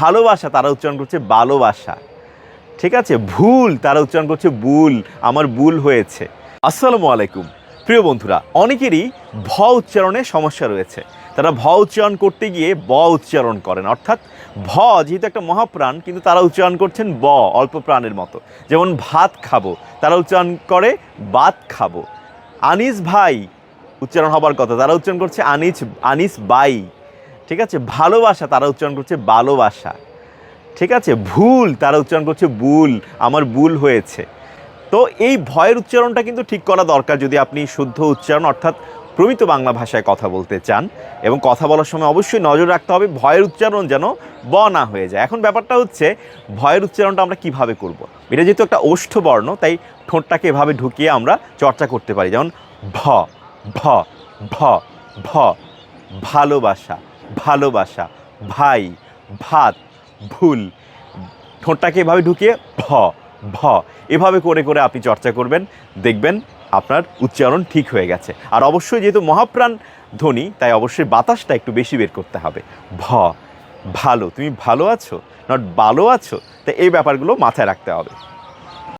ভালোবাসা, তারা উচ্চারণ করছে ভালোবাসা। ঠিক আছে? ভুল, তারা উচ্চারণ করছে বুল আমার ভুল হয়েছে। আসসালামু আলাইকুম। প্রিয় বন্ধুরা, অনেকেরই ভ উচ্চারণে সমস্যা রয়েছে। তারা ভ উচ্চারণ করতে গিয়ে ব উচ্চারণ করেন। অর্থাৎ ভ যেহেতু একটা মহাপ্রাণ, কিন্তু তারা উচ্চারণ করছেন ব, অল্প প্রাণের মতো। যেমন ভাত খাব, তারা উচ্চারণ করে বাত খাব। আনিস ভাই উচ্চারণ হবার কথা, তারা উচ্চারণ করছে আনিস আনিস বাই। ঠিক আছে? ভালোবাসা তারা উচ্চারণ করছে ভালোবাসা। ঠিক আছে? ভুল তারা উচ্চারণ করছে ভুল, আমার ভুল হয়েছে। তো এই ভয়ের উচ্চারণটা কিন্তু ঠিক করা দরকার যদি আপনি শুদ্ধ উচ্চারণ অর্থাৎ প্রমিত বাংলা ভাষায় কথা বলতে চান এবং কথা বলার সময় অবশ্যই নজর রাখতে হবে ভয়ের উচ্চারণ যেন ব না হয়ে যায়। এখন ব্যাপারটা হচ্ছে ভয়ের উচ্চারণটা আমরা কীভাবে করব। এটা যেহেতু একটা ওষ্ঠ বর্ণ তাই ঠোঁটটাকে এভাবে ঢুকিয়ে আমরা চর্চা করতে পারি। যেমন ভ ভ ভ ভ, ভালোবাসা। ভালোবাসা, ভাই, ভাত, ভুল। ঠোঁটটাকে এভাবে ঢুকিয়ে ভ ভ। এভাবে করে করে আপনি চর্চা করবেন, দেখবেন আপনার উচ্চারণ ঠিক হয়ে গেছে। আর অবশ্যই যেহেতু মহাপ্রাণ ধ্বনি, তাই অবশ্যই বাতাসটা একটু বেশি বের করতে হবে। ভ, ভালো, তুমি ভালো আছো? নট ভালো আছো? তাই এই ব্যাপারগুলো মাথায় রাখতে হবে।